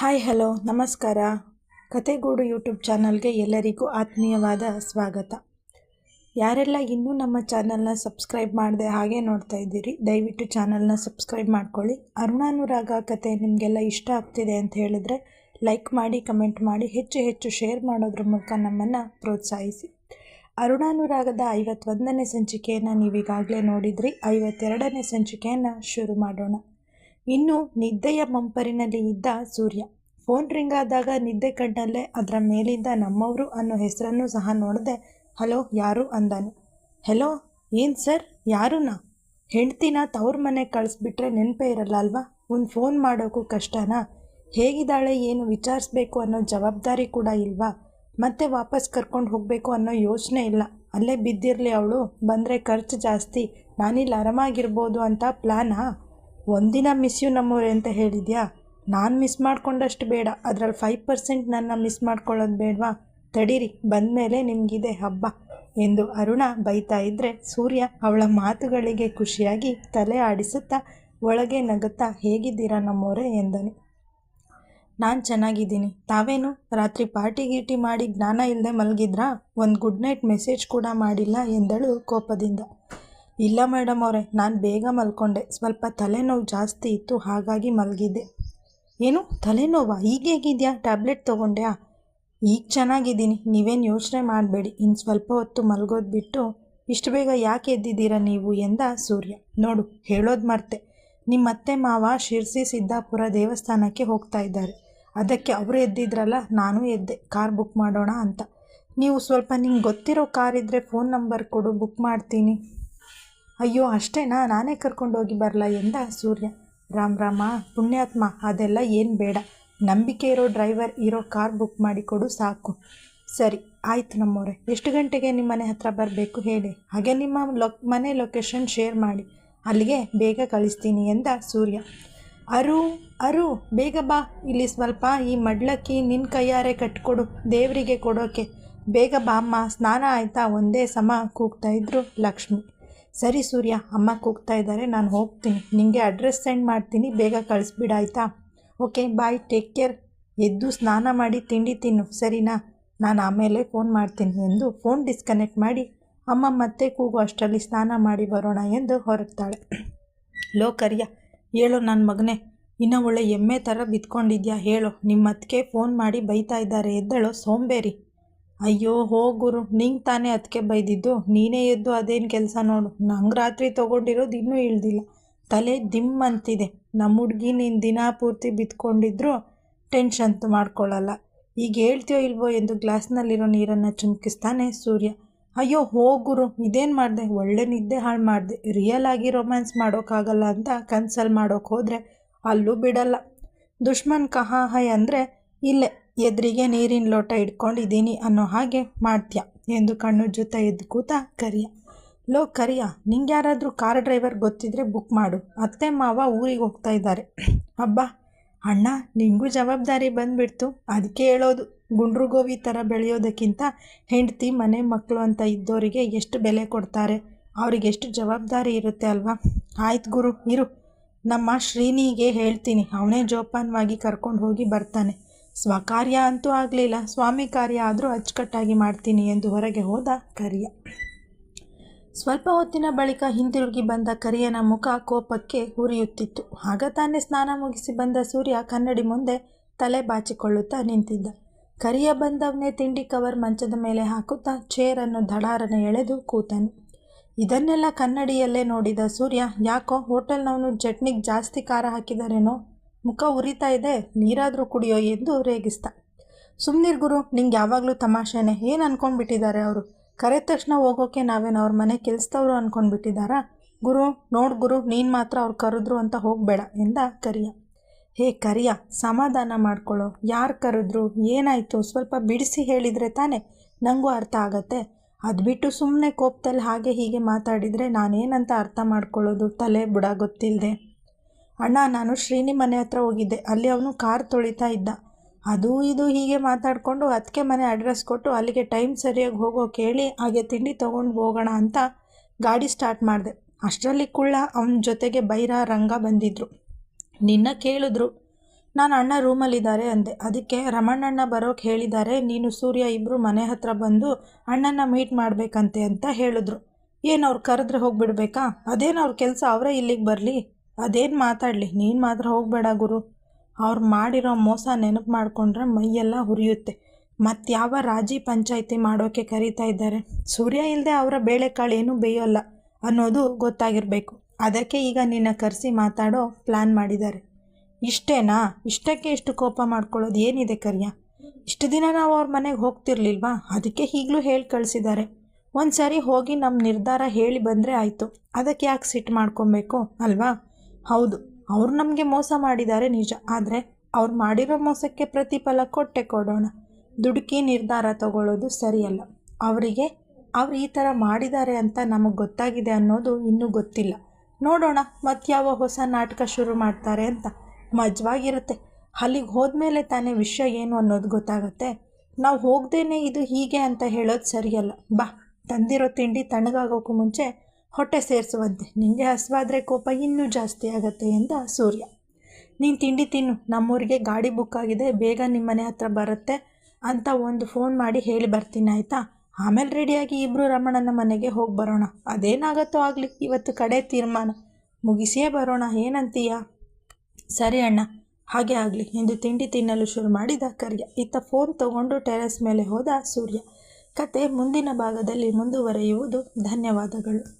Hi, hello, ನಮಸ್ಕಾರ. ಕತೆಗೂಡು YouTube ಚಾನಲ್ಗೆ ಎಲ್ಲರಿಗೂ ಆತ್ಮೀಯವಾದ ಸ್ವಾಗತ. ಯಾರೆಲ್ಲ ಇನ್ನೂ ನಮ್ಮ ಚಾನಲ್ನ ಸಬ್ಸ್ಕ್ರೈಬ್ ಮಾಡದೆ ಹಾಗೆ ನೋಡ್ತಾ ಇದ್ದೀರಿ, ದಯವಿಟ್ಟು ಚಾನಲ್ನ ಸಬ್ಸ್ಕ್ರೈಬ್ ಮಾಡ್ಕೊಳ್ಳಿ. ಅರುಣಾನುರಾಗ ಕತೆ ನಿಮಗೆಲ್ಲ ಇಷ್ಟ ಆಗ್ತಿದೆ ಅಂತ ಹೇಳಿದ್ರೆ ಲೈಕ್ ಮಾಡಿ, ಕಮೆಂಟ್ ಮಾಡಿ, ಹೆಚ್ಚು ಹೆಚ್ಚು ಶೇರ್ ಮಾಡೋದ್ರ ಮೂಲಕ ನಮ್ಮನ್ನು ಪ್ರೋತ್ಸಾಹಿಸಿ. ಅರುಣಾನುರಾಗದ ಐವತ್ತೊಂದನೇ ಸಂಚಿಕೆಯನ್ನು ನೀವೀಗಾಗಲೇ ನೋಡಿದ್ರಿ. ಐವತ್ತೆರಡನೇ ಸಂಚಿಕೆಯನ್ನು ಶುರು ಮಾಡೋಣ. ಇನ್ನು ನಿದ್ದೆಯ ಮಂಪರಿನಲ್ಲಿ ಇದ್ದ ಸೂರ್ಯ. ಫೋನ್ ರಿಂಗ್ ಆದಾಗ ನಿದ್ದೆ ಕಂಡಲ್ಲೇ ಅದರ ಮೇಲಿಂದ ನಮ್ಮವರು ಅನ್ನೋ ಹೆಸರನ್ನು ಸಹ ನೋಡದೆ ಹಲೋ ಯಾರು ಅಂದನು. ಹೆಲೋ ಏನು ಸರ್ ಯಾರುನಾ? ಹೆಂಡ್ತಿನ ತವ್ರ ಮನೆಗೆ ಕಳಿಸ್ಬಿಟ್ರೆ ನೆನಪೇ ಇರಲ್ಲ ಅಲ್ವಾ? ಒಂದು ಫೋನ್ ಮಾಡೋಕ್ಕೂ ಕಷ್ಟನಾ? ಹೇಗಿದ್ದಾಳೆ, ಏನು ವಿಚಾರಿಸ್ಬೇಕು ಅನ್ನೋ ಜವಾಬ್ದಾರಿ ಕೂಡ ಇಲ್ವಾ? ಮತ್ತೆ ವಾಪಸ್ ಕರ್ಕೊಂಡು ಹೋಗಬೇಕು ಅನ್ನೋ ಯೋಚನೆ ಇಲ್ಲ. ಅಲ್ಲೇ ಬಿದ್ದಿರಲಿ ಅವಳು, ಬಂದರೆ ಖರ್ಚು ಜಾಸ್ತಿ, ನಾನಿಲ್ಲಿ ಆರಾಮಾಗಿರ್ಬೋದು ಅಂತ ಪ್ಲ್ಯಾನಾ ಒಂದಿನ ಮಿಸ್ ಯು ನಮ್ಮವ್ರೆ ಅಂತ ಹೇಳಿದ್ಯಾ? ನಾನು ಮಿಸ್ ಮಾಡ್ಕೊಂಡಷ್ಟು ಬೇಡ. ಅದರಲ್ಲಿ ಫೈವ್ ಪರ್ಸೆಂಟ್ ನನ್ನ ಮಿಸ್ ಮಾಡ್ಕೊಳ್ಳೋದು ಬೇಡವಾ? ತಡೀರಿ, ಬಂದಮೇಲೆ ನಿಮಗಿದೆ ಹಬ್ಬ ಎಂದು ಅರುಣ ಬೈತಾ ಇದ್ದರೆ ಸೂರ್ಯ ಅವಳ ಮಾತುಗಳಿಗೆ ಖುಷಿಯಾಗಿ ತಲೆ ಆಡಿಸುತ್ತಾ ಒಳಗೆ ನಗುತ್ತಾ, ಹೇಗಿದ್ದೀರಾ ನಮ್ಮೋರೆ ಎಂದನು. ನಾನು ಚೆನ್ನಾಗಿದ್ದೀನಿ. ತಾವೇನು? ರಾತ್ರಿ ಪಾರ್ಟಿ ಗೀಟಿ ಮಾಡಿ ಜ್ಞಾನ ಇಲ್ಲದೆ ಮಲಗಿದ್ರಾ? ಒಂದು ಗುಡ್ ನೈಟ್ ಮೆಸೇಜ್ ಕೂಡ ಮಾಡಿಲ್ಲ, ಎಂದಳು ಕೋಪದಿಂದ. ಇಲ್ಲ ಮೇಡಮ್ ಅವರೇ, ನಾನು ಬೇಗ ಮಲ್ಕೊಂಡೆ. ಸ್ವಲ್ಪ ತಲೆನೋವು ಜಾಸ್ತಿ ಇತ್ತು, ಹಾಗಾಗಿ ಮಲಗಿದ್ದೆ. ಏನು? ತಲೆನೋವಾ? ಈಗ ಹೇಗಿದೆಯಾ? ಟ್ಯಾಬ್ಲೆಟ್ ತೊಗೊಂಡ್ಯಾ? ಈಗ ಚೆನ್ನಾಗಿದ್ದೀನಿ. ನೀವೇನು ಯೋಚನೆ ಮಾಡಬೇಡಿ. ಇನ್ನು ಸ್ವಲ್ಪ ಹೊತ್ತು ಮಲಗೋದು ಬಿಟ್ಟು ಇಷ್ಟು ಬೇಗ ಯಾಕೆ ಎದ್ದಿದ್ದೀರಾ ನೀವು ಎಂದ ಸೂರ್ಯ. ನೋಡು, ಹೇಳೋದು ಮರ್ತೆ. ನಿಮ್ಮ ಅತ್ತೆ ಮಾವ ಶಿರ್ಸಿ ಸಿದ್ದಾಪುರ ದೇವಸ್ಥಾನಕ್ಕೆ ಹೋಗ್ತಾ ಇದ್ದಾರೆ. ಅದಕ್ಕೆ ಅವರು ಎದ್ದಿದ್ರಲ್ಲ, ನಾನು ಎದ್ದೆ. ಕಾರ್ ಬುಕ್ ಮಾಡೋಣ ಅಂತ. ನೀವು ಸ್ವಲ್ಪ ನಿಮ್ಗೆ ಗೊತ್ತಿರೋ ಕಾರ್ ಇದ್ದರೆ ಫೋನ್ ನಂಬರ್ ಕೊಡು, ಬುಕ್ ಮಾಡ್ತೀನಿ. ಅಯ್ಯೋ, ಅಷ್ಟೇನಾ? ನಾನೇ ಕರ್ಕೊಂಡೋಗಿ ಬರಲಾ ಎಂದ ಸೂರ್ಯ. ರಾಮ್ ರಾಮ, ಪುಣ್ಯಾತ್ಮ, ಅದೆಲ್ಲ ಏನು ಬೇಡ. ನಂಬಿಕೆ ಇರೋ ಡ್ರೈವರ್ ಇರೋ ಕಾರ್ ಬುಕ್ ಮಾಡಿಕೊಡು ಸಾಕು. ಸರಿ, ಆಯ್ತು ನಮ್ಮವ್ರೆ. ಎಷ್ಟು ಗಂಟೆಗೆ ನಿಮ್ಮ ಮನೆ ಹತ್ರ ಬರಬೇಕು ಹೇಳಿ? ಹಾಗೆ ನಿಮ್ಮ ಲೊಕ್ ಮನೆ ಲೊಕೇಶನ್ ಶೇರ್ ಮಾಡಿ. ಅಲ್ಲಿಗೆ ಬೇಗ ಕಳಿಸ್ತೀನಿ ಎಂದ ಸೂರ್ಯ. ಅರು ಅರು, ಬೇಗ ಬಾ. ಇಲ್ಲಿ ಸ್ವಲ್ಪ ಈ ಮಡ್ಲಕ್ಕಿ ನಿನ್ನ ಕೈಯಾರೆ ಕಟ್ಕೊಡು, ದೇವರಿಗೆ ಕೊಡೋಕೆ. ಬೇಗ ಬಾ ಅಮ್ಮ ಸ್ನಾನ ಆಯಿತಾ? ಒಂದೇ ಸಮ ಕೂಗ್ತಾ ಇದ್ರು ಲಕ್ಷ್ಮಿ. ಸರಿ ಸೂರ್ಯ ಅಮ್ಮ ಕೂಗ್ತಾ ಇದ್ದಾರೆ, ನಾನು ಹೋಗ್ತೀನಿ. ನಿಮಗೆ ಅಡ್ರೆಸ್ ಸೆಂಡ್ ಮಾಡ್ತೀನಿ, ಬೇಗ ಕಳಿಸ್ಬಿಡ, ಆಯಿತಾ? ಓಕೆ ಬಾಯ್ ಟೇಕ್ ಕೇರ್ ಎದ್ದು ಸ್ನಾನ ಮಾಡಿ, ತಿಂಡಿ ತಿನ್ನು, ಸರಿನಾ? ನಾನು ಆಮೇಲೆ ಫೋನ್ ಮಾಡ್ತೀನಿ ಎಂದು ಫೋನ್ ಡಿಸ್ಕನೆಕ್ಟ್ ಮಾಡಿ, ಅಮ್ಮ ಮತ್ತೆ ಕೂಗು, ಅಷ್ಟರಲ್ಲಿ ಸ್ನಾನ ಮಾಡಿ ಬರೋಣ ಎಂದು ಹೊರಡ್ತಾಳೆ. ಲೋ, ಕರಿಯ, ಹೇಳು ನನ್ನ ಮಗನೇ, ಇನ್ನೂ ಒಳ್ಳೆ ಎಮ್ಮೆ ಥರ ಬಿತ್ಕೊಂಡಿದ್ಯಾ, ಹೇಳು. ನಿಮ್ಮ ಅತ್ತಿಗೆ ಫೋನ್ ಮಾಡಿ ಬೈತಾ ಇದ್ದಾರೆ, ಎದ್ದಳು, ಸೋಂಬೇರಿ. ಅಯ್ಯೋ ಹೋಗುರು ನಿಂಗೆ ತಾನೇ ಅದಕ್ಕೆ ಬೈದಿದ್ದು? ನೀನೇ ಎದ್ದು ಅದೇನು ಕೆಲಸ ನೋಡು. ನಂಗೆ ರಾತ್ರಿ ತೊಗೊಂಡಿರೋದು ಇನ್ನೂ ಇಳ್ದಿಲ್ಲ. ತಲೆ ದಿಮ್ ಅಂತಿದೆ. ನಮ್ಮ ಹುಡುಗಿ ನೀನು ದಿನ ಪೂರ್ತಿ ಬಿತ್ಕೊಂಡಿದ್ರು ಟೆನ್ಷನ್ ಮಾಡ್ಕೊಳ್ಳಲ್ಲ ಈಗ ಹೇಳ್ತೀಯೋ ಇಲ್ವೋ ಎಂದು ಗ್ಲಾಸ್ನಲ್ಲಿರೋ ನೀರನ್ನು ಚುಮ್ಕಿಸ್ತಾನೆ ಸೂರ್ಯ. ಅಯ್ಯೋ ಹೋಗುರು ಇದೇನು ಮಾಡಿದೆ? ಒಳ್ಳೆ ನಿದ್ದೆ ಹಾಳು ಮಾಡಿದೆ. ರಿಯಲ್ ಆಗಿ ರೊಮ್ಯಾನ್ಸ್ ಮಾಡೋಕ್ಕಾಗಲ್ಲ ಅಂತ ಕನ್ಸಲ್ ಮಾಡೋಕ್ಕೆ ಹೋದರೆ ಅಲ್ಲೂ ಬಿಡಲ್ಲ. ದುಶ್ಮನ್ ಕಹಾಹಯ್ ಅಂದರೆ ಇಲ್ಲೇ. ಎದುರಿಗೆ ನೀರಿನ ಲೋಟ ಇಟ್ಕೊಂಡಿದ್ದೀನಿ ಅನ್ನೋ ಹಾಗೆ ಮಾಡ್ತೀಯ ಎಂದು ಕಣ್ಣು ಜೊತೆ ಎದ್ದು ಕೂತ ಕರಿಯ. ಲೋ ಕರಿಯ ನಿಂಗೆ ಯಾರಾದರೂ ಕಾರ್ ಡ್ರೈವರ್ ಗೊತ್ತಿದ್ರೆ ಬುಕ್ ಮಾಡು. ಅತ್ತೆ, ಮಾವ ಊರಿಗೆ ಹೋಗ್ತಾ ಇದ್ದಾರೆ. ಅಬ್ಬಾ, ಅಣ್ಣ, ನಿಂಗೂ ಜವಾಬ್ದಾರಿ ಬಂದುಬಿಡ್ತು. ಅದಕ್ಕೆ ಹೇಳೋದು ಗುಂಡ್ರುಗೋವಿ ಥರ ಬೆಳೆಯೋದಕ್ಕಿಂತ ಹೆಂಡತಿ, ಮನೆ ಮಕ್ಕಳು ಅಂತ ಇದ್ದವರಿಗೆ ಎಷ್ಟು ಬೆಲೆ ಕೊಡ್ತಾರೆ? ಅವ್ರಿಗೆ ಎಷ್ಟು ಜವಾಬ್ದಾರಿ ಇರುತ್ತೆ ಅಲ್ವಾ? ಆಯ್ತು ಗುರು, ಇರು. ನಮ್ಮ ಶ್ರೀನಿಗೆ ಹೇಳ್ತೀನಿ. ಅವನೇ ಜೋಪಾನವಾಗಿ ಕರ್ಕೊಂಡು ಹೋಗಿ ಬರ್ತಾನೆ. ಸ್ವಕಾರ್ಯ ಅಂತೂ ಆಗಲಿಲ್ಲ. ಸ್ವಾಮಿ ಕಾರ್ಯ ಆದರೂ ಅಚ್ಚುಕಟ್ಟಾಗಿ ಮಾಡ್ತೀನಿ ಎಂದು ಹೊರಗೆ ಹೋದ ಕರಿಯ. ಸ್ವಲ್ಪ ಹೊತ್ತಿನ ಬಳಿಕ ಹಿಂತಿರುಗಿ ಬಂದ ಕರಿಯನ ಮುಖ ಕೋಪಕ್ಕೆ ಉರಿಯುತ್ತಿತ್ತು. ಆಗ ತಾನೇ ಸ್ನಾನ ಮುಗಿಸಿ ಬಂದ ಸೂರ್ಯ ಕನ್ನಡಿ ಮುಂದೆ ತಲೆ ಬಾಚಿಕೊಳ್ಳುತ್ತಾ ನಿಂತಿದ್ದ. ಕರಿಯ ಬಂದವನೇ ತಿಂಡಿ ಕವರ್ ಮಂಚದ ಮೇಲೆ ಹಾಕುತ್ತಾ ಚೇರನ್ನು ದಡಾರನೆ ಎಳೆದು ಕೂತನು. ಇದನ್ನೆಲ್ಲ ಕನ್ನಡಿಯಲ್ಲೇ ನೋಡಿದ ಸೂರ್ಯ, ಯಾಕೋ ಹೋಟೆಲ್ನವನು ಚಟ್ನಿಗೆ ಜಾಸ್ತಿ ಖಾರ ಹಾಕಿದಾರೇನೋ ಮುಖ ಉರಿತಾ ಇದೆ, ನೀರಾದರೂ ಕುಡಿಯೋ ಎಂದು ರೇಗಿಸ್ತ. ಸುಮ್ಮನಿರ್ ಗುರು, ನಿಂಗೆ ಯಾವಾಗಲೂ ತಮಾಷೆನೆ. ಏನು ಅಂದ್ಕೊಂಡ್ಬಿಟ್ಟಿದ್ದಾರೆ ಅವರು? ಕರೆದ ತಕ್ಷಣ ಹೋಗೋಕೆ ನಾವೇನು ಅವ್ರ ಮನೆ ಕೆಲ್ಸದವ್ರು ಅಂದ್ಕೊಂಡ್ಬಿಟ್ಟಿದ್ದಾರಾ ಗುರು, ನೋಡು ಗುರು, ನೀನು ಮಾತ್ರ ಅವ್ರು ಕರೆದ್ರು ಅಂತ ಹೋಗಬೇಡ ಎಂದ ಕರಿಯ. ಹೇ ಕರಿಯ, ಸಮಾಧಾನ ಮಾಡ್ಕೊಳ್ಳೋ ಯಾರು ಕರೆದ್ರು? ಏನಾಯಿತು? ಸ್ವಲ್ಪ ಬಿಡಿಸಿ ಹೇಳಿದರೆ ತಾನೇ ನನಗೂ ಅರ್ಥ ಆಗತ್ತೆ. ಅದು ಬಿಟ್ಟು ಸುಮ್ಮನೆ ಕೋಪದಲ್ಲಿ ಹಾಗೆ ಹೀಗೆ ಮಾತಾಡಿದರೆ ನಾನೇನಂತ ಅರ್ಥ ಮಾಡ್ಕೊಳ್ಳೋದು ತಲೆ ಬುಡ ಗೊತ್ತಿಲ್ಲದೆ ಅಣ್ಣ, ನಾನು ಶ್ರೀನಿ ಮನೆ ಹತ್ರ ಹೋಗಿದ್ದೆ. ಅಲ್ಲಿ ಅವನು ಕಾರ್ ತೊಳಿತಾ ಇದ್ದ. ಅದು ಇದು ಹೀಗೆ ಮಾತಾಡಿಕೊಂಡು ಅದಕ್ಕೆ ಮನೆ ಅಡ್ರೆಸ್ ಕೊಟ್ಟು ಅಲ್ಲಿಗೆ ಟೈಮ್ ಸರಿಯಾಗಿ ಹೋಗೋ ಕೇಳಿ ಹಾಗೆ ತಿಂಡಿ ತೊಗೊಂಡು ಹೋಗೋಣ ಅಂತ ಗಾಡಿ ಸ್ಟಾರ್ಟ್ ಮಾಡಿದೆ. ಅಷ್ಟರಲ್ಲಿ ಕುಳ್ಳ ಅವನ ಜೊತೆಗೆ ಬೈರ, ರಂಗ ಬಂದಿದ್ರು. ನಿನ್ನ ಕೇಳಿದ್ರು. ನಾನು ಅಣ್ಣ ರೂಮಲ್ಲಿದ್ದಾರೆ ಅಂದೆ. ಅದಕ್ಕೆ ರಮಣ್ಣಣ್ಣ ಬರೋಕೆ ಹೇಳಿದ್ದಾರೆ. ನೀನು ಸೂರ್ಯ ಇಬ್ಬರು ಮನೆ ಹತ್ರ ಬಂದು ಅಣ್ಣನ ಮೀಟ್ ಮಾಡಬೇಕಂತೆ ಅಂತ ಹೇಳಿದ್ರು. ಏನು ಅವ್ರು ಕರೆದ್ರೆ ಹೋಗಿಬಿಡ್ಬೇಕಾ? ಅದೇನು ಅವ್ರ ಕೆಲಸ ಅವರೇ ಇಲ್ಲಿಗೆ ಬರಲಿ? ಅದೇನು ಮಾತಾಡಲಿ? ನೀನು ಮಾತ್ರ ಹೋಗಬೇಡ ಗುರು. ಅವ್ರು ಮಾಡಿರೋ ಮೋಸ ನೆನಪು ಮಾಡಿಕೊಂಡ್ರೆ ಮೈಯೆಲ್ಲ ಹುರಿಯುತ್ತೆ ಮತ್ತು ಯಾವ ರಾಜಿ ಪಂಚಾಯಿತಿ ಮಾಡೋಕ್ಕೆ ಕರೀತಾ ಇದ್ದಾರೆ? ಸೂರ್ಯ ಇಲ್ಲದೆ ಅವರ ಬೇಳೆಕಾಳು ಏನೂ ಬೇಯೋಲ್ಲ ಅನ್ನೋದು ಗೊತ್ತಾಗಿರಬೇಕು. ಅದಕ್ಕೆ ಈಗ ನಿನ್ನ ಕರೆಸಿ ಮಾತಾಡೋ ಪ್ಲ್ಯಾನ್ ಮಾಡಿದ್ದಾರೆ. ಇಷ್ಟೇನಾ? ಇಷ್ಟಕ್ಕೆ ಇಷ್ಟು ಕೋಪ ಮಾಡ್ಕೊಳ್ಳೋದು ಏನಿದೆ ಕರಿಯ? ಇಷ್ಟು ದಿನ ನಾವು ಅವ್ರ ಮನೆಗೆ ಹೋಗ್ತಿರ್ಲಿಲ್ವಾ? ಅದಕ್ಕೆ ಈಗಲೂ ಹೇಳಿ ಕಳಿಸಿದ್ದಾರೆ. ಒಂದು ಸರಿ ಹೋಗಿ ನಮ್ಮ ನಿರ್ಧಾರ ಹೇಳಿ ಬಂದರೆ ಆಯಿತು. ಅದಕ್ಕೆ ಯಾಕೆ ಸಿಟ್ಟು ಮಾಡ್ಕೊಬೇಕು, ಅಲ್ವಾ? ಹೌದು, ಅವ್ರು ನಮಗೆ ಮೋಸ ಮಾಡಿದ್ದಾರೆ ನಿಜ. ಆದರೆ ಅವ್ರು ಮಾಡಿರೋ ಮೋಸಕ್ಕೆ ಪ್ರತಿಫಲ ಕೊಟ್ಟೆ ಕೊಡೋಣ. ದುಡುಕಿ ನಿರ್ಧಾರ ತಗೊಳ್ಳೋದು ಸರಿಯಲ್ಲ. ಅವರಿಗೆ ಅವ್ರು ಈ ಥರ ಮಾಡಿದ್ದಾರೆ ಅಂತ ನಮಗೆ ಗೊತ್ತಾಗಿದೆ ಅನ್ನೋದು ಇನ್ನೂ ಗೊತ್ತಿಲ್ಲ. ನೋಡೋಣ ಮತ್ಯಾವ ಹೊಸ ನಾಟಕ ಶುರು ಮಾಡ್ತಾರೆ ಅಂತ. ಮಜವಾಗಿರುತ್ತೆ. ಅಲ್ಲಿಗೆ ಹೋದ್ಮೇಲೆ ತಾನೇ ವಿಷಯ ಏನು ಅನ್ನೋದು ಗೊತ್ತಾಗುತ್ತೆ. ನಾವು ಹೋಗ್ದೇನೆ ಇದು ಹೀಗೆ ಅಂತ ಹೇಳೋದು ಸರಿಯಲ್ಲ. ಬಾ, ತಂದಿರೋ ತಿಂಡಿ ತಣ್ಣಗಾಗೋಕ್ಕೂ ಮುಂಚೆ ಹೊಟ್ಟೆ ಸೇರಿಸುವಂತೆ. ನಿನಗೆ ಹಸುವಾದರೆ ಕೋಪ ಇನ್ನೂ ಜಾಸ್ತಿ ಆಗತ್ತೆ ಎಂದ ಸೂರ್ಯ. ನೀನು ತಿಂಡಿ ತಿನ್ನು. ನಮ್ಮೂರಿಗೆ ಗಾಡಿ ಬುಕ್ ಆಗಿದೆ. ಬೇಗ ನಿಮ್ಮ ಮನೆ ಹತ್ರ ಬರುತ್ತೆ ಅಂತ ಒಂದು ಫೋನ್ ಮಾಡಿ ಹೇಳಿ ಬರ್ತೀನಿ ಆಯಿತಾ? ಆಮೇಲೆ ರೆಡಿಯಾಗಿ ಇಬ್ಬರು ರಮಣನ ಮನೆಗೆ ಹೋಗಿ ಬರೋಣ. ಅದೇನಾಗತ್ತೋ ಆಗಲಿ. ಇವತ್ತು ಕಡೆ ತೀರ್ಮಾನ. ಮುಗಿಸಿಯೇ ಬರೋಣ. ಏನಂತೀಯ? ಸರಿ ಅಣ್ಣ. ಹಾಗೆ ಆಗಲಿ. ಎಂದು ತಿಂಡಿ ತಿನ್ನಲು ಶುರು ಮಾಡಿದ ಕರ್ಯ. ಇತ್ತ ಫೋನ್ ತಗೊಂಡು ಟೆರೆಸ್ ಮೇಲೆ ಹೋದ ಸೂರ್ಯ. ಕತೆ ಮುಂದಿನ ಭಾಗದಲ್ಲಿ ಮುಂದುವರೆಯುವುದು. ಧನ್ಯವಾದಗಳು.